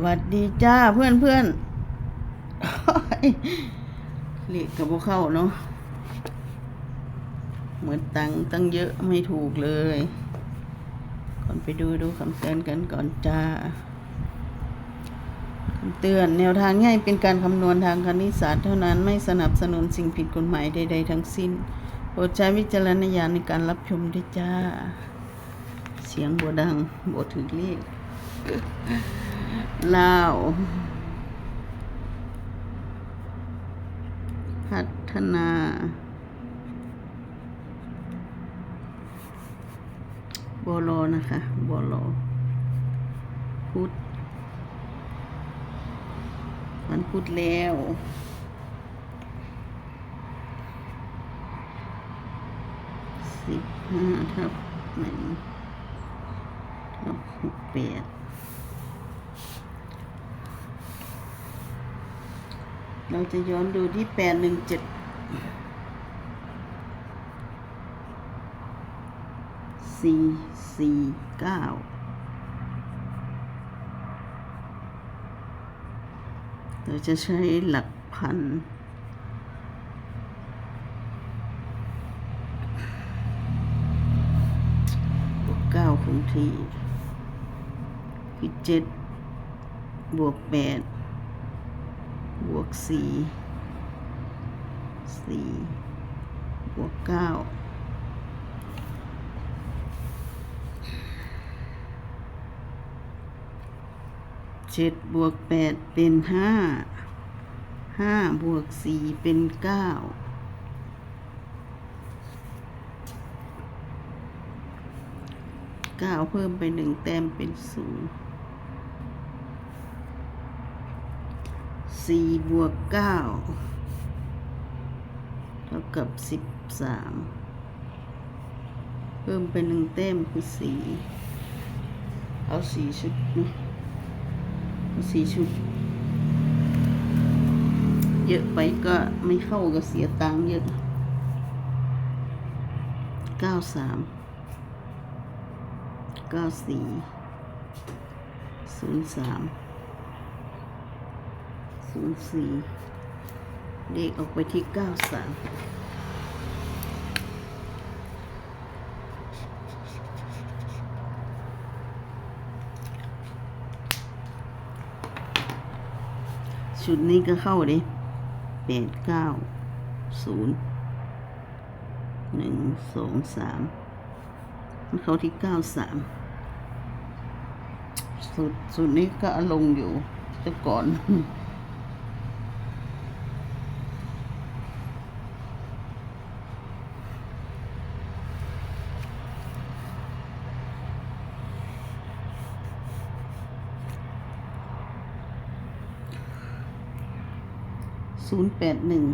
สวัสดีจ้าเพื่อนเพื่อนเรีกับพวกเข้าเนาะเหมือนตังตั้งเยอะไม่ถูกเลย ก่อนไปดูดูคำเตือนกันก่อนจ้าคำเตือนแนวทางง่ายเป็นการคำนวณทางคณิตศาสตร์เท่านั้นไม่สนับสนุนสิ่งผิดกฎหมายใด ๆ ทั้งสิ้นโปรดใช้วิจารณญาณในการรับชมด้วยจ้า เสียงบัวดังบัวถึงเลข ลาวพัฒนา บอลนะคะ บอลพุธมันพุธแล้วสิบห้าทับหนึ่งทับหกแปด เราจะย้อนดูที่แปดหนึ่งเจ็ดสี่สี่เก้าเราจะใช้หลักพัน บวกเก้าคงที่คือเจ็ดบวกแปด กสี่สี่บวกเก้าเจ็ดบวกแปดเป็นห้าห้าบวกสี่เป็นเก้าเก้าเพิ่มไปหนึ่งแต้มเป็นศูนย์ สี่บวกเก้าเท่ากับสิบสามเพิ่มไปหนึ่งแต้มคือสี่เอาสี่ชุดนะเอาสี่ชุด เยอะไปก็ไม่เข้าก็เสียตังค์เยอะเก้าสามเก้าสี่ศูนย์สาม ศูนย์สี่เลขออกไปที่เก้าสามชุดนี้ก็เข้าเลยแปดเก้าศูนย์หนึ่งสองสามมันเข้าที่เก้าสามสุดสุดนี้ก็ลงอยู่แต่ก่อน ศูนย์แปดหนึ่ง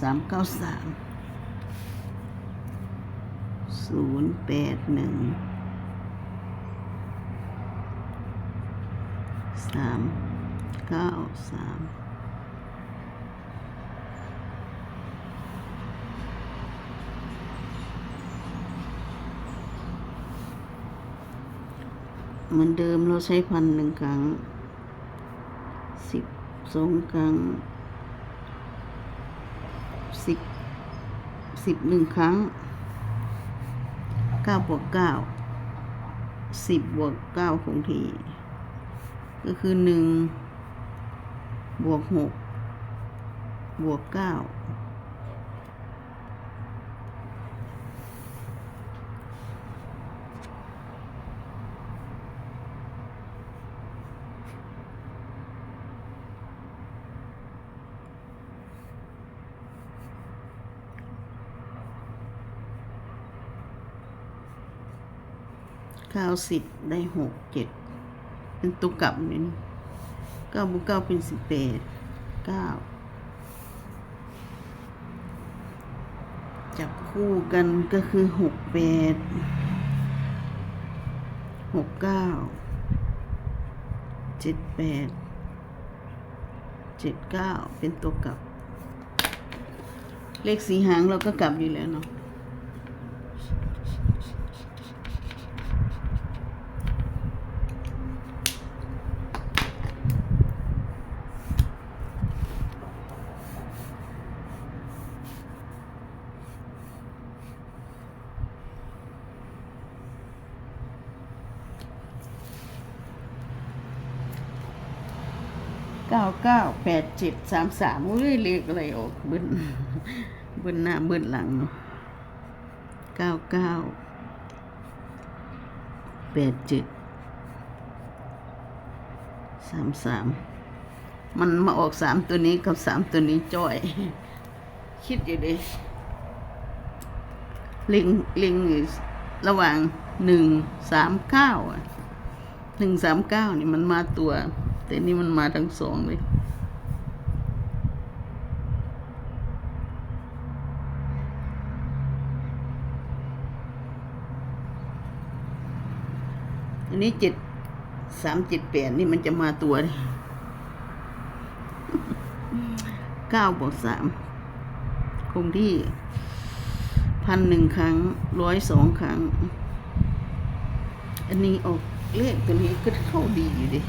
สามเก้าสามศูนย์แปดหนึ่งสามเก้าสามเหมือนเดิมเราใช้พันหนึ่งครั้งสิบสองครั้ง สิบ สิบหนึ่งครั้งเก้าบวกเก้าสิบบวกเก้าคงที่ก็คือหนึ่งบวกหกบวกเก้า เก้าสิบได้หกเจ็ดเป็นตัวกลับนี่นะเก้าบวกเก้าเป็นสิบแปดเก้าจับคู่กันก็คือหกแปดหกเก้าเจ็ดแปดเจ็ดเก้าเป็นตัวกลับ เลขสีหางเราก็กลับอยู่แล้วเนาะ เก้าเก้าแปดเจ็ดสามสามอุ้ยเลขอะไรออกเบิ้ลเบิ้ลหน้าเบิ้ลหลังเนาะเก้าเก้าแปดเจ็ดสามสามมันมาออกสามตัวนี้กับสามตัวนี้จ้อย คิดอยู่ดิลิงลิงระหว่างหนึ่งสามเก้าหนึ่งสามเก้านี่มันมาตัว แต่นี่มันมาทั้งสองเลย อันนี้เจ็ดสามเจ็ดแปดนี่มันจะมาตัวเลยเก้าบวกสามคงที่พันหนึ่งครั้งร้อยสองครั้ง อันนี้ออกเลขตัวนี้ก็เข้าดีอยู่ดิ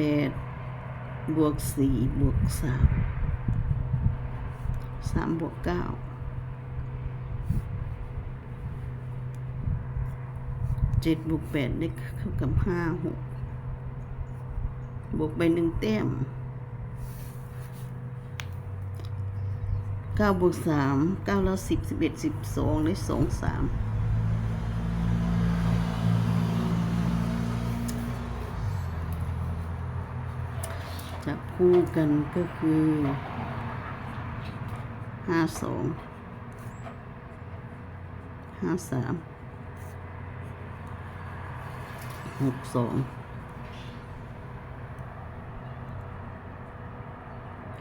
ปดบวกสี่บวกสามสามบวกเก้าเจ็ดบวกแปดได้เท่ากับห้าหกบวกไปหนึ่งแต้มเก้าบวกสามเก้าแล้วสิบสิบเอ็ดสิบสองได้สองสาม คู่กันก็คือห้าสองห้าสามหกสอง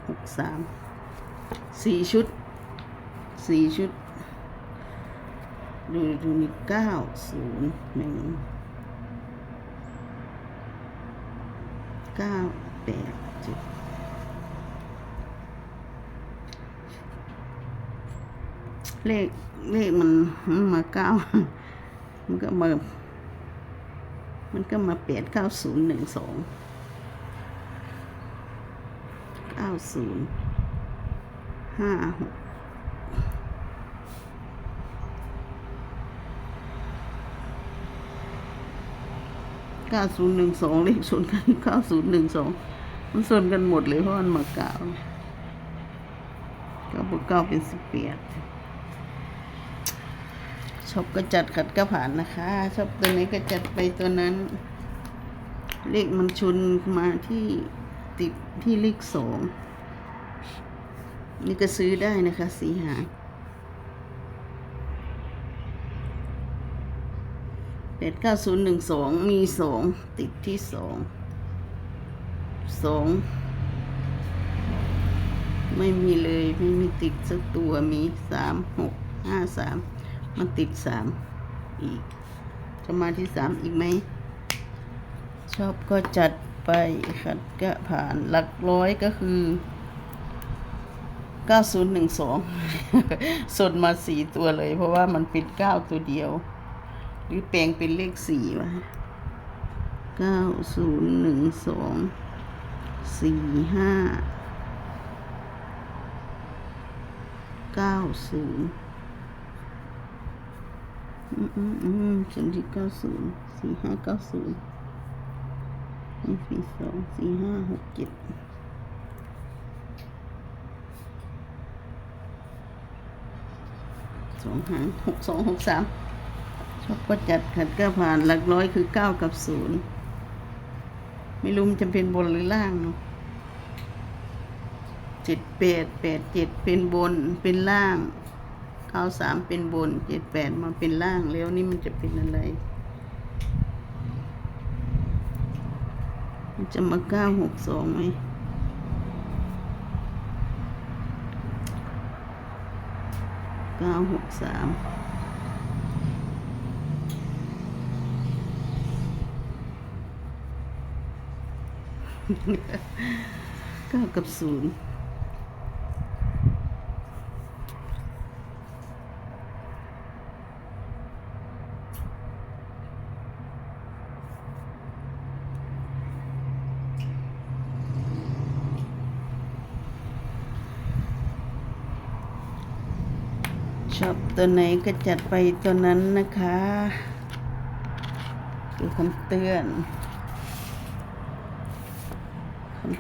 หกสามสี่ชุดสี่ชุด ดูดูนี่เก้าศูนย์หนึ่งเก้า ปดเจ็ดเลขเลขมันมาเก้ามันก็มา มันก็มาแปดเก้าศูนย์หนึ่งสองเก้าศูนย์ห้าหกเก้าศูนย์หนึ่งสองเลขส่วนกันเก้าศูนย์หนึ่งสอง มันส่วนกันหมดเลยเพราะมันมาเก้าเก้าบวกเก้าเป็นสิบแปดชอบก็จัดขัดก็ผ่านนะคะ ชอบตัวไหนก็จัดไปตัวนั้น เลขมันชุนมาที่ติดที่เลขสองนี่ก็ซื้อได้นะคะ สีหาแปดเก้าศูนย์หนึ่งสองมีสองติดที่สอง สอง ไม่มีเลยไม่มีติดสักตัวมีสามหกห้าสามมันติดสามอีก จะมาที่สามอีกไหม ชอบก็จัดไปขัดก็ผ่านหลักร้อยก็คือ9012สดมาสี่ตัวเลย เพราะว่ามันเป็นเก้าตัวเดียว หรือแปลงเป็นเลขสี่วะเก้าศูนย์หนึ่งสอง สี่ห้าเก้าศูนย์อืมอืมอืมฉันที่เก้าศูนย์สี่ห้าเก้าศูนย์หนี่งสี่สองสี่ห้าหกเจ็ดสองหางหกสองหกสามชอบก็จัดขัดก็ผ่านหลักร้อยคือเก้ากับศูนย์ ไม่รู้มันจะเป็นบนหรือล่างเนาะเจ็ดแปดแปดเจ็ดเป็นบนเป็นล่างเก้าสามเป็นบนเจ็ดแปดมาเป็นล่างแล้วนี่มันจะเป็นอะไร มันจะมาเก้าหกสองไหมเก้าหกสาม เก้ากับศูนย์ชอบตัวไหนก็จัดไปตัวนั้นนะคะคือคำเตือนคำ